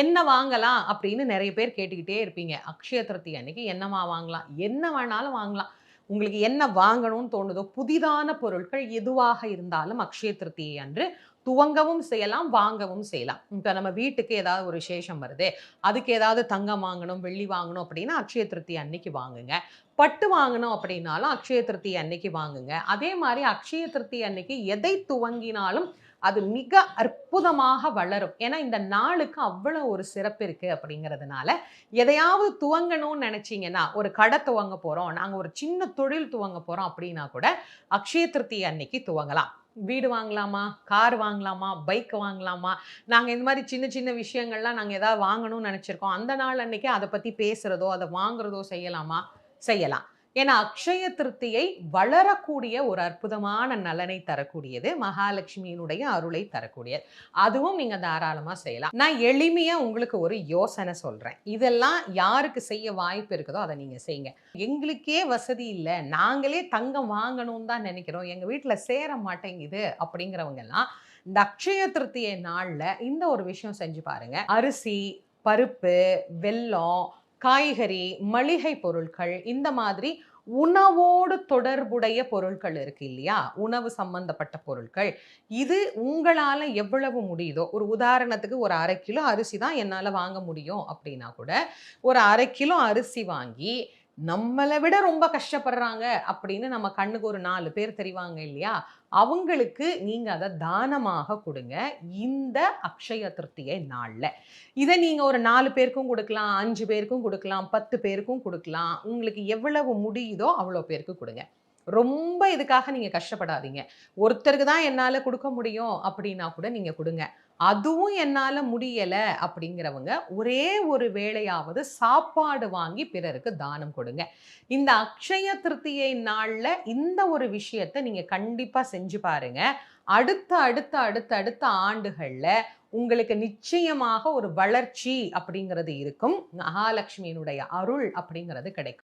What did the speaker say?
என்ன வாங்கலாம் அப்படின்னு நிறைய பேர் கேட்டுக்கிட்டே இருப்பீங்க. அக்ஷய திருத்தி அன்னைக்கு என்னமா வாங்கலாம்? என்ன வேணாலும் வாங்கலாம். உங்களுக்கு என்ன வாங்கணும்னு தோணுதோ புதிதான பொருட்கள் எதுவாக இருந்தாலும் அக்ஷய திருத்தி அன்று துவங்கவும் செய்யலாம் வாங்கவும் செய்யலாம். இப்போ நம்ம வீட்டுக்கு ஏதாவது ஒரு விசேஷம் வருது அதுக்கு ஏதாவது தங்கம் வாங்கணும் வெள்ளி வாங்கணும் அப்படின்னா அக்ஷய திருத்தி அன்னைக்கு வாங்குங்க. பட்டு வாங்கணும் அப்படின்னாலும் அக்ஷய திருத்தி அன்னைக்கு வாங்குங்க. அதே மாதிரி அக்ஷய திருத்தி அன்னைக்கு எதை துவங்கினாலும் அது மிக அற்புதமாக வளரும். ஏன்னா இந்த நாளுக்கு அவ்வளோ ஒரு சிறப்பு இருக்கு அப்படிங்கிறதுனால எதையாவது துவங்கணும்னு நினைச்சீங்கன்னா ஒரு கடை துவங்க போறோம் நாங்கள் ஒரு சின்ன தொழில் துவங்க போறோம் அப்படின்னா கூட அக்ஷய திருத்தி அன்னைக்கு துவங்கலாம். வீடு வாங்கலாமா? கார் வாங்கலாமா? பைக் வாங்கலாமா? நாங்கள் இந்த மாதிரி சின்ன சின்ன விஷயங்கள்லாம் நாங்கள் ஏதாவது வாங்கணும்னு நினச்சிருக்கோம். அந்த நாள் அன்னைக்கு அதை பற்றி பேசுகிறதோ அதை வாங்குறதோ செய்யலாமா? செய்யலாம். ஏன்னா அக்ஷய திருப்தியை வளரக்கூடிய ஒரு அற்புதமான நலனை தரக்கூடியது மகாலட்சுமியினுடைய அருளை தரக்கூடியது. அதுவும் நீங்கள் தாராளமாக செய்யலாம். நான் எளிமையாக உங்களுக்கு ஒரு யோசனை சொல்கிறேன் இதெல்லாம் யாருக்கு செய்ய வாய்ப்பு இருக்குதோ அதை நீங்கள் செய்யுங்க. எங்களுக்கே வசதி இல்லை. நாங்களே தங்கம் வாங்கணும்னு தான் நினைக்கிறோம். எங்கள் வீட்டில் சேர மாட்டேங்குது அப்படிங்கிறவங்க எல்லாம் இந்த அக்ஷய திருத்திய நாளில் இந்த ஒரு விஷயம் செஞ்சு பாருங்க. அரிசி பருப்பு வெல்லம் காய்கறி மளிகை பொருட்கள் இந்த மாதிரி உணவோடு தொடர்புடைய பொருட்கள் இருக்கு இல்லையா? உணவு சம்பந்தப்பட்ட பொருட்கள். இது உங்களால் எவ்வளவு முடியுதோ ஒரு உதாரணத்துக்கு ஒரு அரை கிலோ அரிசி தான் என்னால் வாங்க முடியும் அப்படின்னா கூட ஒரு அரை கிலோ அரிசி வாங்கி நம்மளை விட ரொம்ப கஷ்டப்படுறாங்க அப்படின்னு நம்ம கண்ணுக்கு ஒரு நாலு பேர் தெரிவாங்க இல்லையா? அவங்களுக்கு நீங்கள் அதை தானமாக கொடுங்க. இந்த அக்ஷய திருப்தியை நாளில். இதை நீங்கள் ஒரு நாலு பேருக்கும் கொடுக்கலாம் அஞ்சு பேருக்கும் கொடுக்கலாம் பத்து பேருக்கும் கொடுக்கலாம். உங்களுக்கு எவ்வளவு முடியுதோ அவ்வளோ பேருக்கு கொடுங்க. ரொம்ப இதுக்காக நீங்கள் கஷ்டப்படாதீங்க. ஒருத்தருக்கு தான் என்னால் கொடுக்க முடியும் அப்படின்னா கூட நீங்கள் கொடுங்க. அதுவும் என்னால் முடியலை அப்படிங்கிறவங்க ஒரே ஒரு வேளையாவது சாப்பாடு வாங்கி பிறருக்கு தானம் கொடுங்க. இந்த அக்ஷய திருத்தியை நாளில் இந்த ஒரு விஷயத்தை நீங்கள் கண்டிப்பாக செஞ்சு பாருங்கள் அடுத்த அடுத்த அடுத்த அடுத்த ஆண்டுகளில் உங்களுக்கு நிச்சயமாக ஒரு வளர்ச்சி அப்படிங்கிறது இருக்கும். மகாலட்சுமியினுடைய அருள் அப்படிங்கிறது கிடைக்கும்.